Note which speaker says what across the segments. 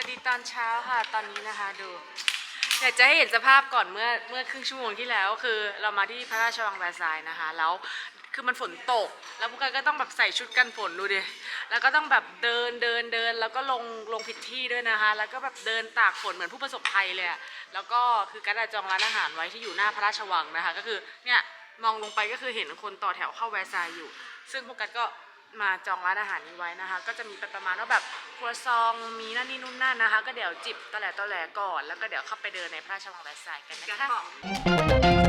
Speaker 1: วัสดีตอนเช้าค่ะ ตอนนี้นะคะดูอยากจะให้เห็นสภาพก่อนเมื่อเมื่อครึ่งชั่วโมงที่แล้วคือเรามาที่พระราชวังแวร์ซายน์นะคะ แล้วคือมันฝนตก แล้วพวกกันก็ต้องแบบใส่ชุดกันฝนดูดิแล้วก็ต้องแบบเดินเดินเดินแล้วก็ลงลงผิดที่ด้วยนะคะ แล้วก็แบบเดินตากฝนเหมือนผู้ประสบภัยเลยอะแล้วก็คือการจองร้านอาหารไว้ที่อยู่หน้าพระราชวังนะคะ ก็คือเนี่ยมองลงไปก็คือเห็นคนต่อแถวเข้าแวร์ซายน์อยู่ ซึ่งพวกกันก็ มาจองร้านอาหารนี้ไว้นะคะ ก็จะมีเป็นประมาณว่าแบบครัวซองมีนั่นนี่นู่นนั่นนะคะ ก็เดี๋ยวจิบตะแหลตะแหลก่อน แล้วก็เดี๋ยวเข้าไปเดินในพระราชวังแวร์ซน์กันนะคะ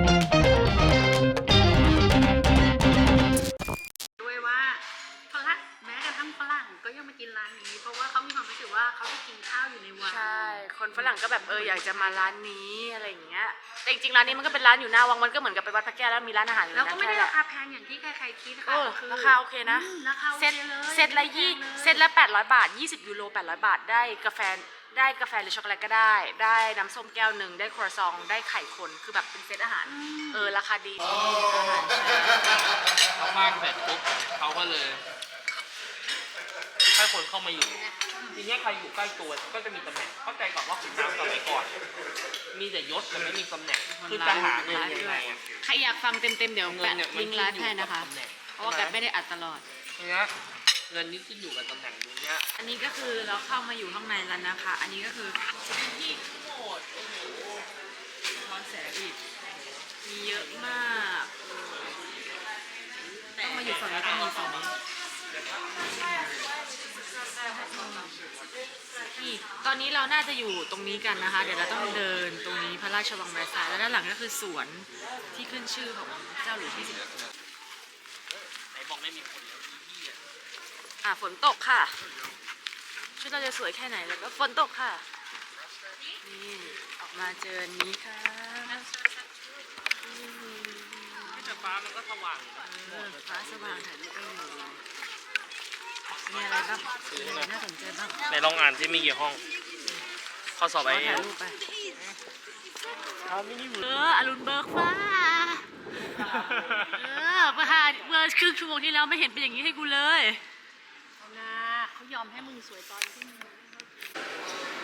Speaker 2: คน
Speaker 1: ฝรั่งก็แบบเอออยากจะมาร้านนี้อะไรอย่างเงี้ย แต่จริงๆร้านนี้มันก็เป็นร้านอยู่หน้าวังมันก็เหมือนกับไปวัดพระแก้วแล้วมีร้านอาหารอยู่ใน
Speaker 2: แล้วก็
Speaker 1: นั้น
Speaker 2: ไม่ได้
Speaker 1: แค่แห
Speaker 2: รา
Speaker 1: ละ
Speaker 2: คาแพงอย่างที่ใครๆคิด
Speaker 1: เอ
Speaker 2: ค่ะ
Speaker 1: อ
Speaker 2: คือ
Speaker 1: ราคาโอเคนะ
Speaker 2: อืมราคาโอ
Speaker 1: เซต
Speaker 2: เคเลย
Speaker 1: เซตละยี่
Speaker 2: ไม่แพงเลย
Speaker 1: เซตละ800 บาท 20 ยูโร 800 บาท ได้กาแฟ ได้กาแฟหรือช็อกโกแลตก็ได้ ได้น้ำส้มแก้วหนึ่ง ได้ครัวซอง ได้ไข่คน คือแบบเป็นเซตอาหารเออ ราคาดีอาหารใช่
Speaker 3: เขามากเสร็จปุ๊บเขาก็เลยให้คนเข้ามาอยู่ ทีเนี้ยใครอยู่ใกล้ตัวก็จะมีตำแหน่ง เข้าใจก่อนว่าขุนน้ำสมัยก่อน มีแต่ยศแต่ไม่มีตำแหน่ง คือจะหาเงินยังไงอะ
Speaker 1: ใครอยากฟังเต็มๆ เดี๋ยว
Speaker 3: เงิน
Speaker 1: แปะ
Speaker 3: เนี่ยมัน
Speaker 1: ลิงก์ร้านให้นะคะ
Speaker 3: ขึ้อยู่กับตำแหน่ง
Speaker 1: เพราะว่าแกไม่ได้อัดตลอด
Speaker 3: ทีเนี้ยเงินนี้ขึ้นอยู่กับตำแหน่งตรงเนี้ย
Speaker 1: อันนี้ก็คือเราเข้ามาอยู่ข้างในแล้วนะคะ อันนี้ก็คือพื้นที่ทั้งหมดโอ้โหสะท้อนแสงอีกมีเยอะมากต้องมาอยู่ฝั่งนี้ต้องมีฝั่งนี้ นี่ตอนนี้เราน่าจะอยู่ตรงนี้กันนะคะ เดี๋ยวเราต้องเดินตรงนี้พระราชวังแวร์ซายน์แล้วด้านหลังก็คือสวนที่ขึ้นชื่อของเจ้าหลุยส์ที่สิบ
Speaker 3: ไหนบอกไม่มีคนแล้วอีที่อะ
Speaker 1: อะฝนตกค่ะ ชุดเราจะสวยแค่ไหนแล้วก็ฝนตกค่ะ นี่ออกมาเจออันนี้ค่ะ
Speaker 3: แต่ฟ้ามันก็สว่างอยู่นะ
Speaker 1: เออฟ้าสว่างถ่ายรูปได้อยู่ มีอะไรบ้างมีอะไรน่าสนใจบ้าง
Speaker 3: ไหนลองอ่านที่มีกี่ห้อง ข้อสอบ
Speaker 1: ข
Speaker 3: ไอ
Speaker 1: อ
Speaker 3: เอ
Speaker 1: ถ่าย
Speaker 3: ล
Speaker 1: รูปไป
Speaker 3: เอาไม่ได้
Speaker 1: เอออรุณเบิกฟ้า เออเมื่อหาเมื่อครึ่งชั่วโมงที่แล้วไม่เห็นเป็นอย่างนี้ให้กูเลย
Speaker 2: เอานะเขายอมให้มึงสวยตอนที่มึง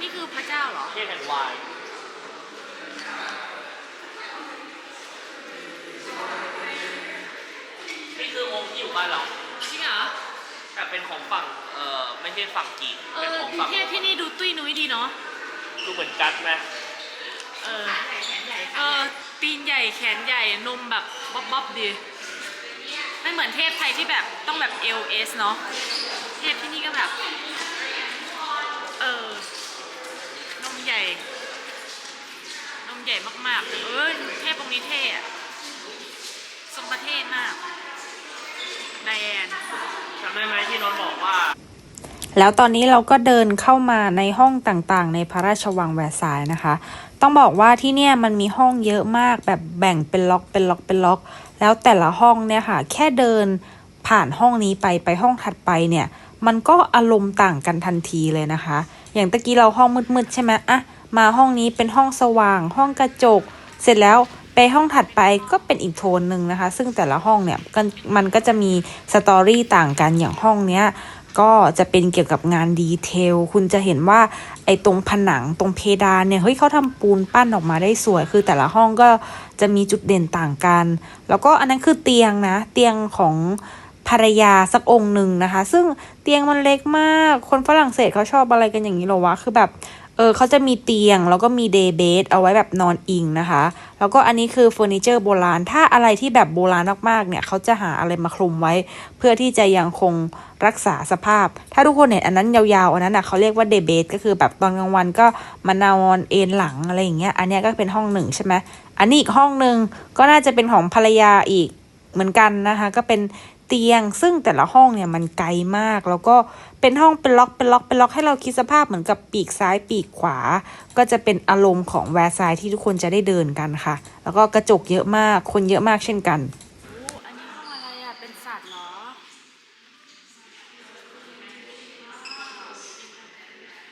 Speaker 1: นี่คือพระเจ้าเหรอ
Speaker 3: เทพแห่งวายนี่คือองค์ที่อยู่บ้านเรา
Speaker 1: จริงเหรอ
Speaker 3: แต่เป็นของฝั่งเอ่อไม่ใช่ฝั่งจีน
Speaker 1: เอ
Speaker 3: เป็น
Speaker 1: อ
Speaker 3: ของฝั่ง
Speaker 1: ที่ที่นี่ดูตุ้ยนุ้ยดีเนาะ
Speaker 3: ดูเหมือนจัดไหม
Speaker 1: เออ เออตีนใหญ่แขนใหญ่นมแบบบ๊อบบ๊อบดีไม่เหมือนเทพไทยที่แบบต้องแบบ LS เนาะเทพที่นี่ก็แบบ เออนมใหญ่นมใหญ่มากๆ เออเทพองค์นี้เท่อะทรงประเทศมากไดแอน
Speaker 3: จำได้ไหมที่น้องบอกว่า
Speaker 4: แล้วตอนนี้เราก็เดินเข้ามาในห้องต่างๆ ในพระราชวังแวร์ซายน์นะคะ ต้องบอกว่าที่เนี่ยมันมีห้องเยอะมากแบบแบ่งเป็นล็อกเป็นล็อกเป็นล็อก แล้วแต่ละห้องเนี่ยค่ะ แค่เดินผ่านห้องนี้ไปไปห้องถัดไปเนี่ย มันก็อารมณ์ต่างกันทันทีเลยนะคะ อย่างตะกี้เราห้องมืดๆใช่ไหมอะมาห้องนี้เป็นห้องสว่าง ห้องกระจก เสร็จแล้ว ไปห้องถัดไปก็เป็นอีกโทนหนึ่งนะคะ ซึ่งแต่ละห้องเนี่ยมันก็จะมีสตอรี่ต่างกันอย่างห้องเนี้ยก็จะเป็นเกี่ยวกับงานดีเทล คุณจะเห็นว่าไอ้ตรงผนังตรงเพดานเนี่ย เฮ้ยเขาทำปูนปั้นออกมาได้สวย คือแต่ละห้องก็จะมีจุดเด่นต่างกัน แล้วก็อันนั้นคือเตียงนะ เตียงของภรรยาสักองค์หนึ่งนะคะ ซึ่งเตียงมันเล็กมาก คนฝรั่งเศสเขาชอบอะไรกันอย่างนี้เหรอวะ คือแบบ เออเขาจะมีเตียงแล้วก็มีเดย์เบดเอาไว้แบบนอนอิงนะคะ แล้วก็อันนี้คือเฟอร์นิเจอร์โบราณ ถ้าอะไรที่แบบโบราณมากๆ เนี่ยเขาจะหาอะไรมาคลุมไว้ เพื่อที่จะยังคงรักษาสภาพ ถ้าทุกคนเห็นอันนั้นยาวๆ อันนั้นอะเขาเรียกว่าเดเบตก็คือแบบตอนกลางวันก็มานอนเอนหลังอะไรอย่างเงี้ย อันนี้ก็เป็นห้องหนึ่งใช่ไหมอันนี้อีกห้องหนึ่งก็น่าจะเป็นของภรรยาอีกเหมือนกันนะคะ ก็เป็น เตียง ซึ่งแต่ละห้องเนี่ยมันไกลมาก แล้วก็เป็นห้องเป็นล็อกเป็นล็อกเป็นล็อกให้เราคิดสภาพเหมือนกับปีกซ้ายปีกขวา ก็จะเป็นอารมณ์ของแวร์ไซที่ทุกคนจะได้เดินกันค่ะ แล้วก็กระจกเยอะมากคนเยอะมากเช่นกัน
Speaker 1: โอ้อันนี้ห้องอะไรอะ เป็นสัตว์เหรอ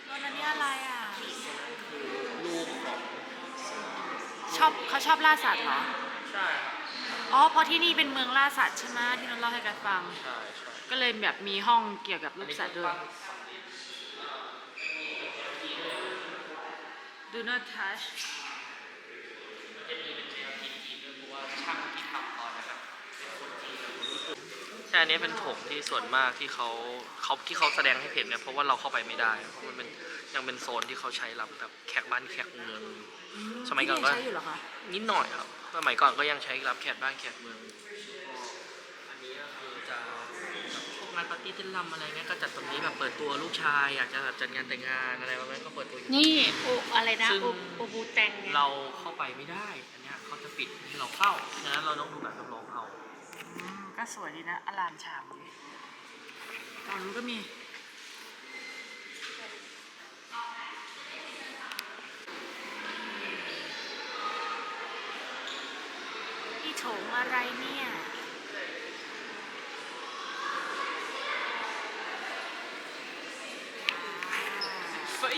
Speaker 1: รถอันนี้อะไรอะ
Speaker 3: ลูกของ
Speaker 1: ชอบเขาชอบล่าสัตว์เหรอ
Speaker 3: ใช่ครับ
Speaker 1: อ๋อเพราะที่นี่เป็นเมืองล่าสัตว์ใช่ไหมที่น้องเล่าให้กันฟัง
Speaker 3: ใช่ใช่
Speaker 1: ก็เลยแบบมีห้องเกี่ยวกับลู
Speaker 3: อัน
Speaker 1: ก
Speaker 3: นี้
Speaker 1: สัตว์
Speaker 3: คื
Speaker 1: ด้
Speaker 3: อ
Speaker 1: วย
Speaker 3: ปั้นสำเร็จ
Speaker 1: not touch
Speaker 3: จะมีเป็นแนวจีนๆด้วยเพราะว่าช่างที่ทำตอนนะครับเป็นคนจีนใช่อันนี้เป็นโถงที่ส่วนมากที่เขาเขาที่เขาแสดงให้เห็นเนี่ยเพราะว่าเราเข้าไปไม่ได้เพราะมันเป็น ยังเป็นโซนที่เขาใช้รับแบบแขกบ้านแขกเมือง สมัยก่อนก็
Speaker 1: ที่ใช้อยู่เหรอคะ
Speaker 3: นิดหน่อยครับ สมัยก่อนก็ยังใช้รับแขกบ้านแขกเมืองอันนี้ก็คือจะแบบพวกงานปาร์ตี้เต้นรำอะไรเงี้ยก็จัดตรงนี้แบบเปิดตัวลูกชายอยากจะแบบจัดงานแต่งงานอะไรประมาณนั้นก็เปิดตัวอยู่
Speaker 2: นี่โออะไรนะ
Speaker 3: ซึ่ง
Speaker 2: โอโอบูแตงไง
Speaker 3: เราเข้าไปไม่ได้ อันเนี้ยเขาจะปิดให้เราเข้าฉะนั้นเราต้องดูแบบจำลองเอา
Speaker 1: อืมก็สวยดีนะอลามฉามดีตอนนู้นก็มี
Speaker 2: นี่โถงอะไรเนี่ย
Speaker 3: เฟ้ย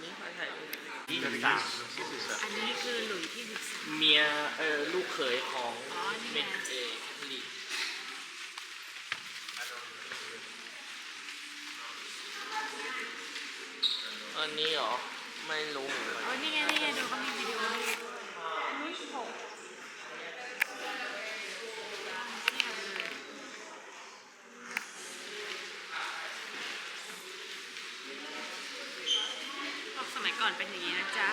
Speaker 3: นี่ใครถ่ายรูปที่สาม
Speaker 2: อันนี้คือหลุยที่สิบสาม
Speaker 3: เมียเออลูกเขยของ
Speaker 2: อ๋อนี่ไง
Speaker 3: เมนเอแคทอลิกอั นี้เหรอ ไม่รู้เหมือนกัน
Speaker 2: อ๋อนี่ไงนี่ไงดูเขามีวิดีโออันนี้โถงเทียบเลย
Speaker 1: บอกสมัยก่อนเป็นอย่างนี้นะจ๊ะ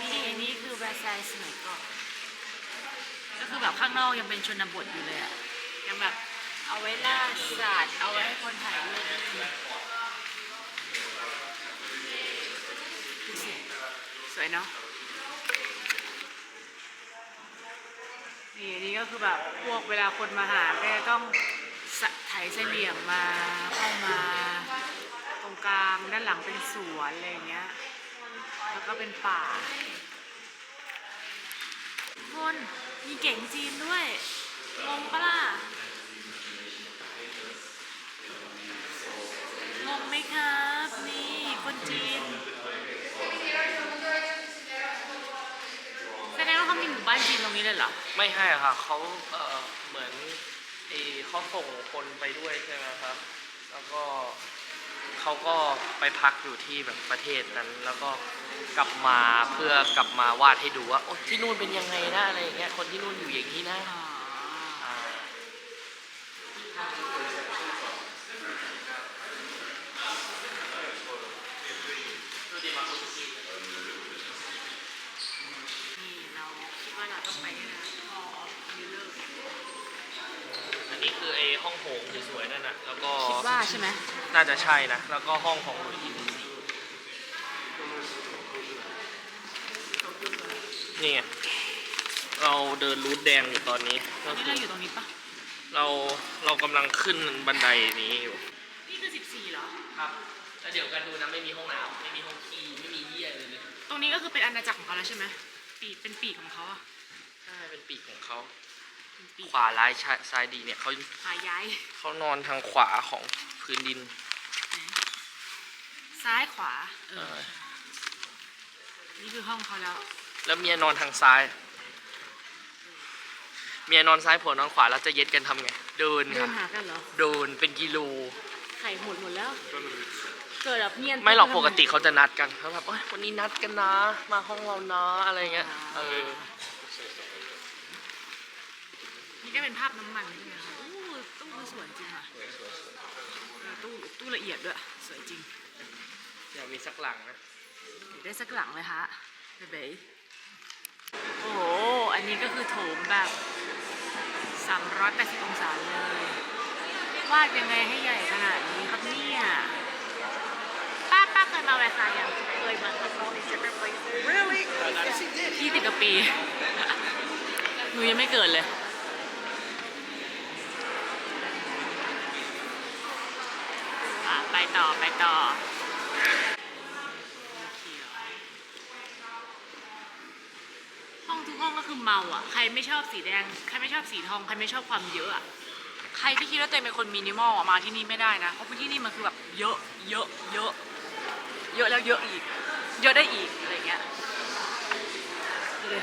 Speaker 1: นี่อันนี้คือแวร์ไซส์สมัยก่อน ก็คือแบบข้างนอกยังเป็นชนบทอยู่เลยอะยังแบบเอาไว้ล่าสัตว์เอาไว้ให้คนถ่ายรูปดูสิสวย เนาะนี่นนี้ก็คือแบบพวกเวลาคนมาหาก็จะต้องสะไถเสลี่ยงมาเข้ามา ตรงกลางด้านหลังเป็นสวนอะไรเงี้ยแล้วก็เป็นป่าคนมีเก่งจีนด้วยงงปะล่ะงงไหมครับ นี่คนจีน แสดงว่าเขามีหมู่ บ้านจีนตรงนี้เลยเหรอ
Speaker 3: ไม่ให้ค่ะเขาเออเหมือนเอเขาส่งคนไปด้วยใช่ไหมครับ แล้วก็เขาก็ไปพักอยู่ที่แบบประเทศนั้น แล้วก็กลับมาเพื่อกลับมาวาดให้ดูว่าโอ้ที่นู่นเป็นยังไงนะอะไรอย่างเงี้ยคนที่นู่นอยู่อย่างนี้นะ
Speaker 1: อ๋อ
Speaker 3: อ่า
Speaker 1: นี่เราคิดว่าเราต้องไปนี่นะพอมิลเลอร์
Speaker 3: อันนี้คือไอ้ห้องโถงสวยๆนั่นน่ะ แล้วก็
Speaker 1: คิดว่าใช่ไหม
Speaker 3: น่าจะใช่นะ แล้วก็ห้องของหลุยส์ที่สี่นี่ไง เราเดินรูทแดงอยู่ตอนนี้ก็
Speaker 1: นี่
Speaker 3: คือ
Speaker 1: เราอยู่ตรงนี้ปะ
Speaker 3: เราเรากำลังขึ้นบันไดนี้อยู่
Speaker 1: นี่คือ 14เหรอ
Speaker 3: ครับแล้วเดี๋ยวกันดูนะไม่มีห้องน้ำไม่มีห้องขี้ไม่มีเยี่ยเลยเลย
Speaker 1: ตรงนี้ก็คือเป็นอาณาจักรของเขาแล้วใช่ไหมปีกเป็นปีกของเขาอะ
Speaker 3: ใช่เป็นปีกของเขา
Speaker 1: เป็นปีก
Speaker 3: ขวาร้ายชายซ้ายดีเนี่ยเขา
Speaker 1: พาย้าย
Speaker 3: เขานอนทางขวาของพื้นดิน
Speaker 1: ซ้ายขวาเอ
Speaker 3: เอ
Speaker 1: อ
Speaker 3: อ
Speaker 1: นี่คือห้องเขาแล้ว
Speaker 3: แล้วเมียนอนทางซ้าย เมียนอนซ้ายผัวนอนขวาแล้วจะเย็ดกันทำไง เดิน
Speaker 1: เดิน
Speaker 3: ค่ะ
Speaker 1: หากันเหรอ
Speaker 3: เดินเป็นกิโล
Speaker 1: ไข่หมดหมดแล้ว เกิดแบบเงียบ
Speaker 3: ไม่หรอกปกติเขาจะนัดกันเขาแบบเอ้ยวันนี้นัดกันนะ มาห้องเรานะอะไรเงี้ย เออ
Speaker 1: นี่ก็เป็นภาพน้ำมันด้วยนะคะอู้ตู้ก็สวยจริงค่ะเออตู้ตู้ละเอียดด้วย สวยจริง
Speaker 3: อยากมีสักหลังนะ
Speaker 1: อยากได้สักหลังเลยฮะเบเบยโอ้โห อันนี้ก็คือโถมแบบ 380 องศาเลย วาดยังไงให้ใหญ่ขนาดนี้ครับเนี่ยป้าป้าเคยมาแวร์ซายน์ยัง
Speaker 2: เคยมาทำ all these different places
Speaker 5: Really? Yes, he did.
Speaker 1: ยี่สิบกว่าปี หนูยังไม่เกิดเลย อะ ไป ต่อไปต่อห้องทุกห้องก็คือเมาอะ ใครไม่ชอบสีแดง ใครไม่ชอบสีทอง ใครไม่ชอบความเยอะอะ ใครที่คิดว่าตัวเองเป็นคนมินิมอลอะมาที่นี่ไม่ได้นะ เพราะที่นี่มันคือแบบเยอะ เยอะ เยอะ เยอะแล้วเยอะอีก เยอะได้อีกอะไรเงี้ยดูดิ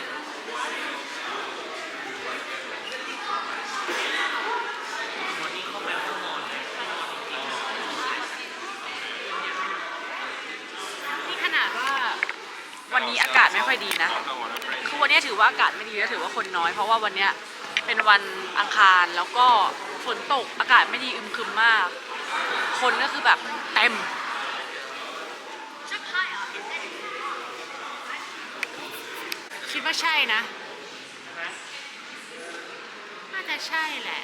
Speaker 3: วันนี้เข้าไปห้องนอนเลยห้องนอนจริงๆ
Speaker 1: นี่ขนาดว่า วันนี้อากาศไม่ค่อยดีนะ คือวันนี้ถือว่าอากาศไม่ดีและถือว่าคนน้อย เพราะว่าวันนี้เป็นวันอังคารแล้วก็ฝนตกอากาศไม่ดีอึมครึมมาก คนก็คือแบบเต็มคิดว่าใช่นะ น่าจะใช่แหละ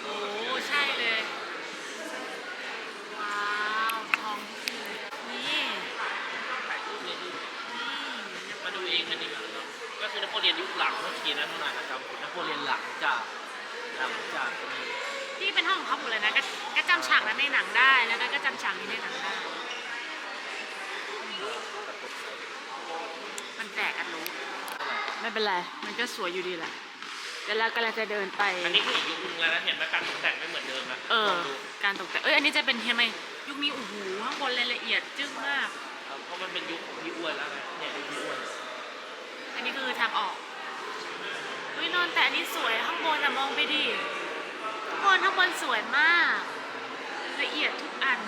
Speaker 1: โอ้ใช่เลย ว้าวทองนี่
Speaker 3: ถ่ายรูปเลยดิมาดูเองกันดีกว่าครับก็คือนโป เลียนยุคหลังเมื่อกี้นะทุกนายนะครับนโปเลียนหลังจากหลังจากนี้
Speaker 1: ที่เป็นห้องของเขาหมดเลยนะก็ก็จำฉากนั้นในหนังได้แล้วก็จำฉากนี้ในหนังได้ มันแตกกันรู้ไม่เป็นไร มันก็สวยอยู่ดีแหละเดี๋ยวเรากำลังจะเดินไป
Speaker 3: อันนี้คืออีกยุคนึงแล้วนะเห็นไหมการตกแต่งไม่เหมือนเดิมนะ
Speaker 1: เออ
Speaker 3: ลงดู
Speaker 1: การตกแต่งเอ้ย อันนี้จะเป็นเห็นไหมยุคนี้โอ้โหข้างบนรายละเอียดจึ้งมาก
Speaker 3: ครับเพราะมันเป็นยุคของพี่อ้วนแล้วไงเนี่ยยุคพี่อ้วน
Speaker 1: อันนี้คือทางออกอุ้ยนอนแต่อันนี้สวยข้างบนอะมองไปดิข้างบนข้างบนสวยมาก ละเอียดทุกอัน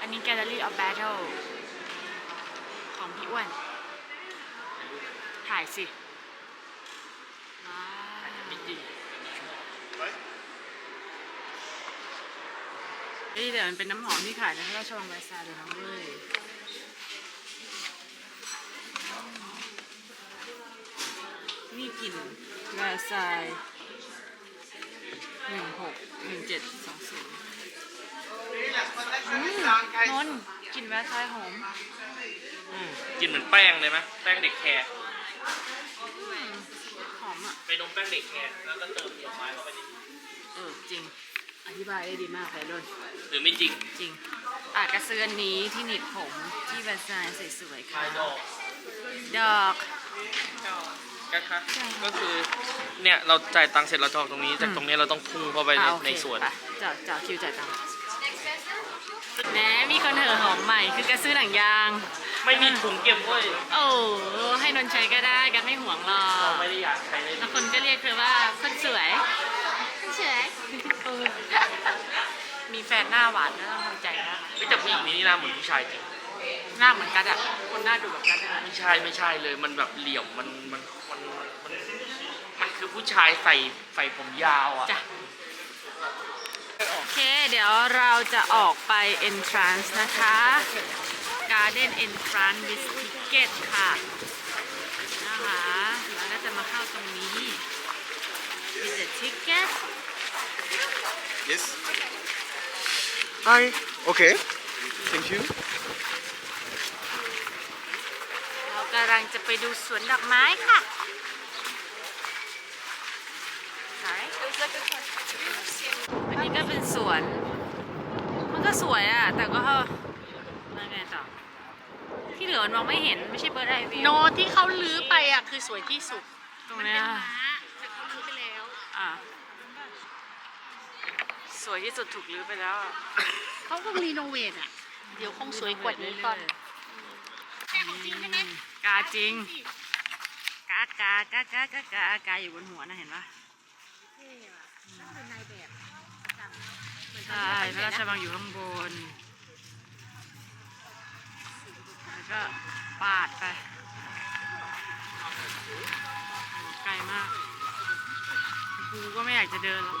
Speaker 1: อันนี้ Gallery of Battle ของพี่อ้วน ถ่ายสิว้าว
Speaker 3: จริง
Speaker 1: เฮ้ยแต่มันเป็นน้ำหอมที่ขายในพระราชวังแวร์ซายน์เลยนะเว้ย นี่ กลิ่นแวร์ซายหนึ่งหกหนึ่งเจ็ดสองศูนย์นนท์กลิ่นแวร์ซายหอม
Speaker 3: อืมกินเหมือนแป้งเลยไหมแป้งเด็กแคร์
Speaker 1: อืมหอมอะ
Speaker 3: ไปนมแป้งเด็กแคร์แล้วก็เติมดอกไม้เข้าไปในนี้
Speaker 1: เออจริง อธิบายได้ดีมากเลยด้วย
Speaker 3: หรือไม่จริง
Speaker 1: จริงอะกระเซือนนี้ที่หนีบผมที่แวร์ซายน์สวยๆค่ะ
Speaker 3: ไายดอก
Speaker 1: ดอก
Speaker 3: ก็ ค่ะก็คือเนี่ยเราจ่ายตังค์เสร็จเราจะออกตรงนี้ จากตรงนี้เราต้องพุ่งเข้าไปใน
Speaker 1: อะโอเค
Speaker 3: ในสวน
Speaker 1: ไปจ่ายจ่ายคิวจ่ายตังค์แหมมีคนเหอะหอมใหม่คือกระซื้อหนังยาง
Speaker 3: ไม่มีถุงเก็บเว้ย
Speaker 1: โอ้ให้นนท์ใช้ก็ได้กันไม่ห่วงหรอ
Speaker 3: เรา
Speaker 1: ก
Speaker 3: ไม่ได้อยากใช้เลย
Speaker 1: แล้วคนก็เรียกเธอว่าคนสวยคนสวยเออมีแฟนหน้าหวานก็ต้องทำใจนะ
Speaker 3: ไม่แต่ผู้หญิงนี่หน้าเหมือนผู้ชายจริง
Speaker 1: หน้าเหมือนกันอะคนหน้าดูแบบกันอะ
Speaker 3: ไม่ใช่ไม่ใช่เลย มันแบบเหลี่ยมมันมันมันมันมันคือผู้ชายใส่ใส่ผมยาวอะ
Speaker 1: จ้ะโอเค เดี๋ยวเราจะออกไป entrance นะคะ Garden entrance with ticket ค่ะ นะคะแล้วก็จะมาเข้าตรงนี้ with the ticket
Speaker 5: Yes. Hi. Okay. Thank you.
Speaker 1: เรากำลังจะไปดูสวนดอกไม้ค่ะไหนอันนี้ก็เป็นสวน มันก็สวยอะแต่ก็มาไงต่อ ที่เหลือมันมองไม่เห็นไม่ใช่เบิร์ดไอวิว
Speaker 2: โนที่เขาลื้อไปอะคือสวยที่สุด
Speaker 1: ตรง
Speaker 2: มัน
Speaker 1: เนี้
Speaker 2: เป็
Speaker 1: ย
Speaker 2: นม้าแต่เขาลื้อไปแล้ว
Speaker 1: อะสวยที่สุดถูกรื้อไปแล้วอะ
Speaker 2: เขาคงรีโนเวทอะ เดี๋ยวคงสวยกว่านี้ก่อนแต่ของจริงใช่ไหม
Speaker 1: กาจริง กากากากากากากาอยู่บนหัวนะเห็นปะ
Speaker 2: ต้องเป็นนายแบบ
Speaker 1: ใช่พระราชวังอยู่ข้างบน แล้วก็ปาดไปโอ้ไกลมากกูก็ไม่อยากจะเดินหรอก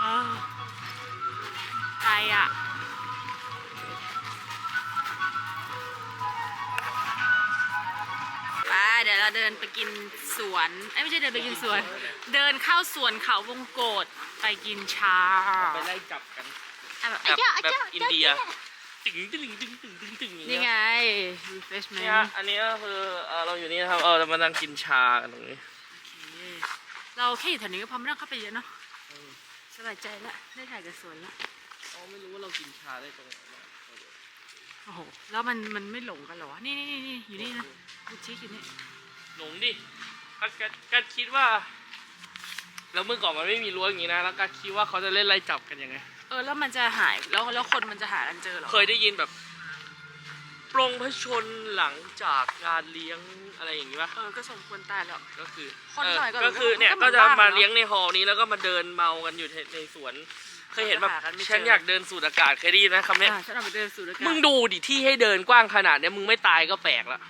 Speaker 1: เออไกลอะ เดี๋ยวเราเดินไปกินสวนเอ้ยไม่ใช่เดินไปกินสวน เดินเข้าสวนเขาวงโกดไปกินชา
Speaker 3: ไปไล่จับกัน
Speaker 1: อะแบบ
Speaker 3: แบบแบบอินเดียตึงตึงตึงตึงตึงตึง
Speaker 1: นี่ไง
Speaker 3: เนี่ย
Speaker 1: refreshment
Speaker 3: อันนี้ก็คือเอ่อเราอยู่นี่นะครับเออเรามานั่งกินชากันตรงนี้
Speaker 1: เราแค่อยู่แถวนี้ก็พอไม่ต้องเข้าไปเยอะเนาะสบายใจละได้ถ่ายกับสวนละ
Speaker 3: เขาไม่รู้ว่าเรากินชาได้ตรงไหนบ้าง
Speaker 1: โอ้โห แล้วมันมันไม่หลงกันเหรอวะนี่นี่นี่นี่อยู่นี่นะบูชิกอยู่นี่
Speaker 3: หลงดิก็ก็ก็คิดว่า แล้วเมื่อก่อนมันไม่มีรั้วอย่างนี้นะ แล้วก็คิดว่าเขาจะเล่นไล่จับกันยังไง
Speaker 1: เออ แล้วมันจะหาย แล้วแล้วคนมันจะหากันเจอเหรอ
Speaker 3: เคยได้ยินแบบ ปรงพระชนหลังจากการเลี้ยงอะไรอย่างงี้ปะ
Speaker 1: เออ ก็สมควรตายแล้ว
Speaker 3: ก็คือ
Speaker 1: คน
Speaker 3: เออ
Speaker 1: สมัยก่อน
Speaker 3: ก็คือเนี่ย
Speaker 1: มันก็
Speaker 3: ก็
Speaker 1: เหมือน
Speaker 3: จะ
Speaker 1: บ้าน
Speaker 3: มา
Speaker 1: อะเนอะ
Speaker 3: เลี้ยงในฮอลล์นี้แล้วก็มาเดินเมากันอยู่ในในสวน เคยเห็นแบบ
Speaker 1: หากันไม่เจอ
Speaker 3: ฉันอยากเดินสูดอากาศเคยได้ยินนะคำเนี้ย
Speaker 1: อ่าฉันเอาไปเดินสู่ด้วยกัน
Speaker 3: มึงดูดิที่ให้เดินกว้างขนาดเนี้ยมึงไม่ตายก็แปลกละ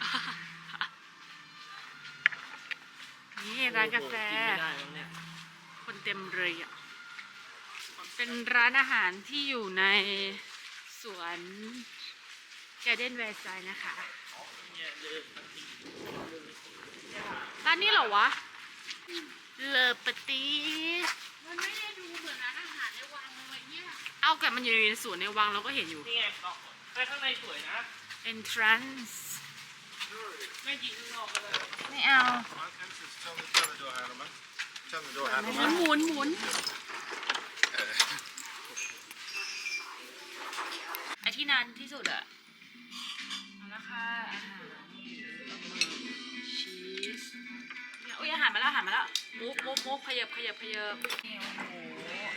Speaker 1: นี่ร้านกาแฟ
Speaker 3: กินไม่ได้แล้วเนี่ย
Speaker 1: คนเต็มเลยอะ เป็นร้านอาหารที่อยู่ในสวน แกเดนแวร์ไซน์นะคะ ร้านนี้เหรอวะ เลอปตี
Speaker 2: มันไม่ได้ดูเหมือนร้านอาหารในวังเลยเนี่ย
Speaker 1: เอาแต่มันอยู่ในสวนในวังเราก็เห็นอยู่
Speaker 3: นี่ไงไปข้างในสวยนะ
Speaker 1: entrance
Speaker 3: ไม่ยิงข้างนอกก็ได้
Speaker 1: ไม่เอา
Speaker 5: Turn the door
Speaker 2: ห
Speaker 5: handle
Speaker 2: มุน
Speaker 5: man.
Speaker 2: หมุนหมุน
Speaker 1: ไอที่นานที่สุดอะ มุกมุกมุกขยับขยับขยับนี่โอ้โห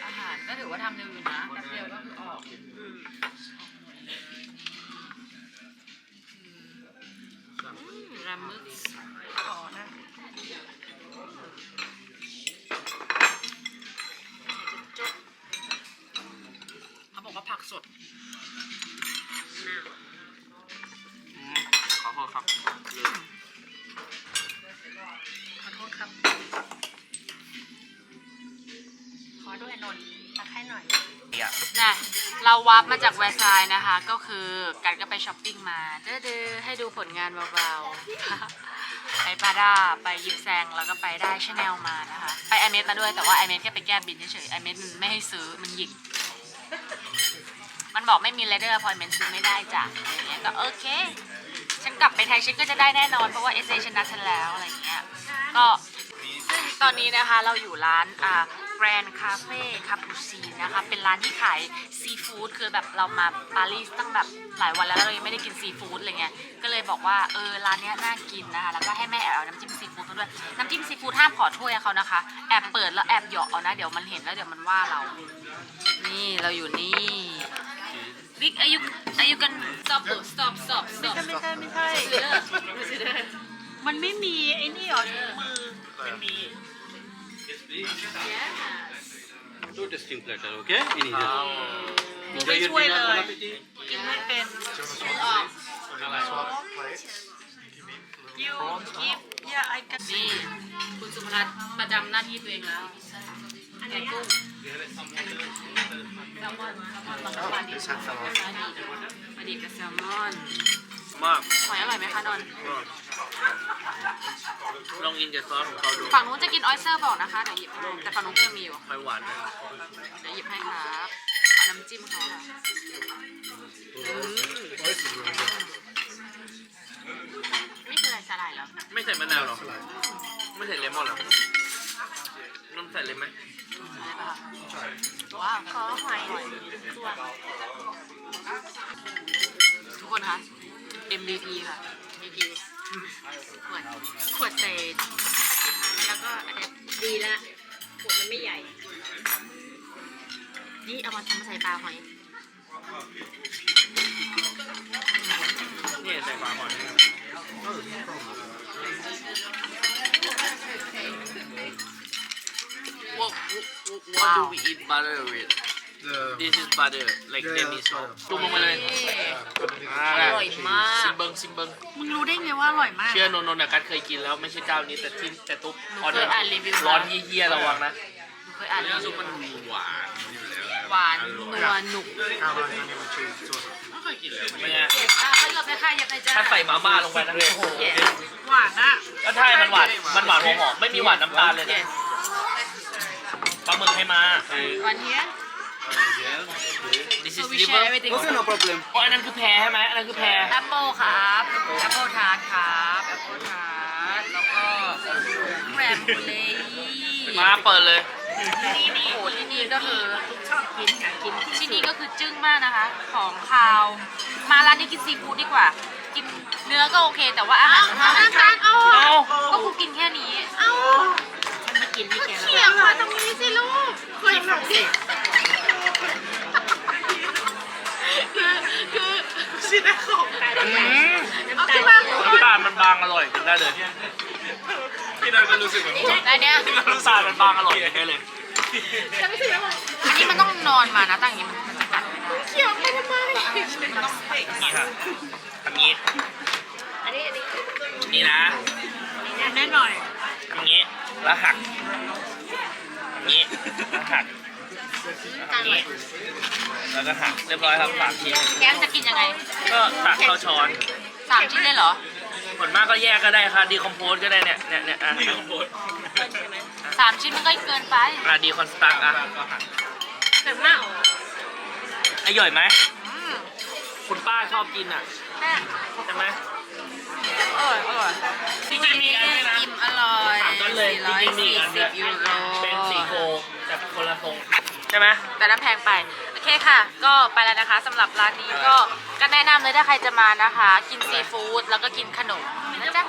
Speaker 1: อาหารก็ถือว่าทำเร็วอยู่นะแป๊บเดียวก็คือออกอืมรามึกขอนะ เราวาร์ปมาจากแวร์ซายน์นะคะ ก็คือกันก็ไปช้อปปิ้งมาเด้อๆให้ดูผลงานเบาๆ ไปปาด้าไปยิปแซงแล้วก็ไปได้ชาแนลมานะคะ ไปไอเมสมาด้วยแต่ว่าไอเมสแค่ไปแก้บินเฉยๆไอเมสมันไม่ให้ซื้อมันหยิก มันบอกไม่มีเลเดอร์พอยเมนต์ซื้อไม่ได้จ้ะอย่างเงี้ยก็โอเค ฉันกลับไปไทยฉันก็จะได้แน่นอนเพราะว่าเอเซชนะฉันแล้วอะไรอย่างเงี้ยก็ซึ่งตอนนี้นะคะเราอยู่ร้านอ่า แกรนคาเฟ่คาปูซีนะคะ เป็นร้านที่ขายซีฟู้ดคือแบบเรามาปารีสตั้งแบบหลายวันแล้วเรายังไม่ได้กินซีฟู้ดอะไรเงี้ย ก็เลยบอกว่าเออร้านเนี้ยน่ากินนะคะ แล้วก็ให้แม่แอบเอาน้ำจิ้มซีฟู้ดมาด้วย น้ำจิ้มซีฟู้ดห้ามขอถ้วยเขานะคะ แอบเปิดแล้วแอบเหยาะเอานะ เดี๋ยวมันเห็นแล้วเดี๋ยวมันว่าเรา นี่เราอยู่นี่บิ๊กอายุอายุกัน stop stop stop stop
Speaker 2: ไม่ใช่ไม่ใช่มันไม่มีไอ้นี่หรอถุงมือ
Speaker 3: ไม่มี
Speaker 6: Two testing platter, okay? In India.
Speaker 2: กูไม่ช่วยเลยกินไม่เป็น you give yeah I can
Speaker 1: นี่คุณสุภรัตน์ประจำหน้าที่ตัวเองแล้วอันนี้กุ้งแซลมอนแซลมอนแล้วก็ปลาดิบปลาดิบปลาดิบกับแซลมอน
Speaker 3: มาก
Speaker 1: หอยอร่อยไหมคะนนท์
Speaker 3: ลองกินกับซอสของเขาดู
Speaker 1: ฝั่งนู้นจะกินออยสเตอร์บอกนะคะเดี๋ยวหยิบให้แต่ฝั่งนู้นก็มีอยู่
Speaker 3: หอยหวานนะ
Speaker 1: เดี๋ยวหยิบให้ครับเอาน้ำจิ้มเขาค่ะนี่คืออะไรสาหร่ายเหรอ
Speaker 3: ไม่ใส่มะนาวหรอ ไม่ใส่เลมอนหรอน้ำใส่เลยไหม
Speaker 1: อะไรป่ะว้าวขอหอยตัวทุกคนคะ MVP ค่ะ MVP ขวด ขวดใส่แล้วก็อันเนี้ย
Speaker 2: ดีละขวดมันไม่ใหญ่
Speaker 1: นี่เอามาทำมาใส่ปลาหอย
Speaker 3: นี่ใส่ปลาหอย What, what, what do we eat butter with?
Speaker 5: The,
Speaker 3: This is butter, like
Speaker 5: Yeah,
Speaker 3: Danish.
Speaker 5: butter.
Speaker 3: จุ่มลงไปเลย
Speaker 1: อร่อยมาก
Speaker 3: ซิมเบิงซิมเบิง
Speaker 2: มึงรู้ได้ไงว่าอร่อยมาก
Speaker 3: เชื่อนนท์นนท์นะกัดเคยกินแล้วไม่ใช่เจ้านี้แต่ที่แต่ตุ๊บ
Speaker 1: หนู
Speaker 3: ออ
Speaker 1: เค
Speaker 3: เดอยร์
Speaker 1: อ่านรีวิว
Speaker 3: ร้อนเยี่ยๆระวังนะ
Speaker 1: หนูเคยอ่านรีวิว
Speaker 3: มันหวาน
Speaker 1: หวานนัวหนุก
Speaker 5: Caroline onion and cheese sauce.
Speaker 3: ไม่เคยกินเลยเป็นไง
Speaker 1: อะเขาหลบเลยค่ะอย่าไปจ้า
Speaker 3: ถ้าใส่มาม่าลงไปนะโอ้โห
Speaker 2: หวานอะ
Speaker 3: ก็ใช่มันหวานมันหวานหอมๆไม่มีหวานน้ำตาลเลยนะปลาหมึกให้มา
Speaker 1: วันเนี้ย
Speaker 3: This
Speaker 1: so
Speaker 3: is
Speaker 1: we
Speaker 3: liver
Speaker 1: share everything
Speaker 6: Okay, no problem.
Speaker 3: อ๋ออันนั้นคือแพรใช่ไหมอันนั้นคือแพร
Speaker 1: แอปเปิลครับแอปเปิลทาร์ตครับแอปเปิลทาร์ตแล้วก็แกรมเลย์
Speaker 3: มาเปิดเลย
Speaker 1: ที่นี่โอ้ที่นี่ก็คือชอบกินกินที่นี่ก็คือจึ้งมากนะคะ ของคาว มาร้านนี้กินซีฟู้ดดีกว่า กินเนื้อก็โอเค แต่ว่าอาหาร
Speaker 2: เอาอาหารเอา
Speaker 3: เอา
Speaker 1: ก็กูกินแค่นี้
Speaker 2: เอา
Speaker 1: ฉันไม่กินที่แกแล้ว
Speaker 2: เขี่ยมาตรงนี้สิลูกคุยกับสิ
Speaker 1: คือคือ
Speaker 2: เอาขึ้นมา
Speaker 3: น้ำตาลมันบางอร่อยกินได้เลย
Speaker 5: พี่น้อยก็รู้สึกแบบ
Speaker 1: อันเนี้ย
Speaker 3: น้ำตาลมันบางอร่อยกินได้เลย
Speaker 2: จะไม่ถึงแล้ว
Speaker 1: อันนี้มันต้องนอนมานะตั้งอย่างนี้มันมันจะกัดไม่ได้
Speaker 2: เขียวไปทำไม
Speaker 3: นี่ค่ะทำงี้
Speaker 2: อันนี้อันนี้
Speaker 3: นี่นะ
Speaker 2: แน่นหน่อย
Speaker 3: ทำงี้แล้วหักทำงี้แล้วหักทำงี้ แล้วก็หักเรียบร้อยครับสามชิ้น
Speaker 1: แก้มจะกินยังไง
Speaker 3: ก็ตักเข้าช้อน
Speaker 1: สามชิ้นเลยเหรอ
Speaker 3: ผลมากก็แยกก็ได้ค่ะดีคอมโพสก็ได้เนี่ยเนี่ยเนี่ยอะดีคอมโพส
Speaker 1: สามชิ้นมันก็เกินไป
Speaker 3: อะดีคอนสตักอะก็หัก
Speaker 2: เผ็ดมากเหรอ
Speaker 3: อร่อยไหมคุณป้าชอบกินอะ
Speaker 1: แม่
Speaker 3: ใช่ไหม
Speaker 1: อร่อยอร่อย
Speaker 3: จริงๆมีอันด้วยนะ
Speaker 1: อิ่มอร่อย
Speaker 3: ถามกันเลยจริงๆมีอีกอันด้วย
Speaker 1: 440ยูโร
Speaker 3: เป็นสีโกแต่คนละทรงใช่ไหม
Speaker 1: แต่น้ำแพงไป โอเคค่ะ ก็ไปแล้วนะคะสำหรับร้านนี้ก็ก็แนะนำเลยถ้าใครจะมานะคะ กินซีฟู้ดแล้วก็กินขนมนะจ๊ะ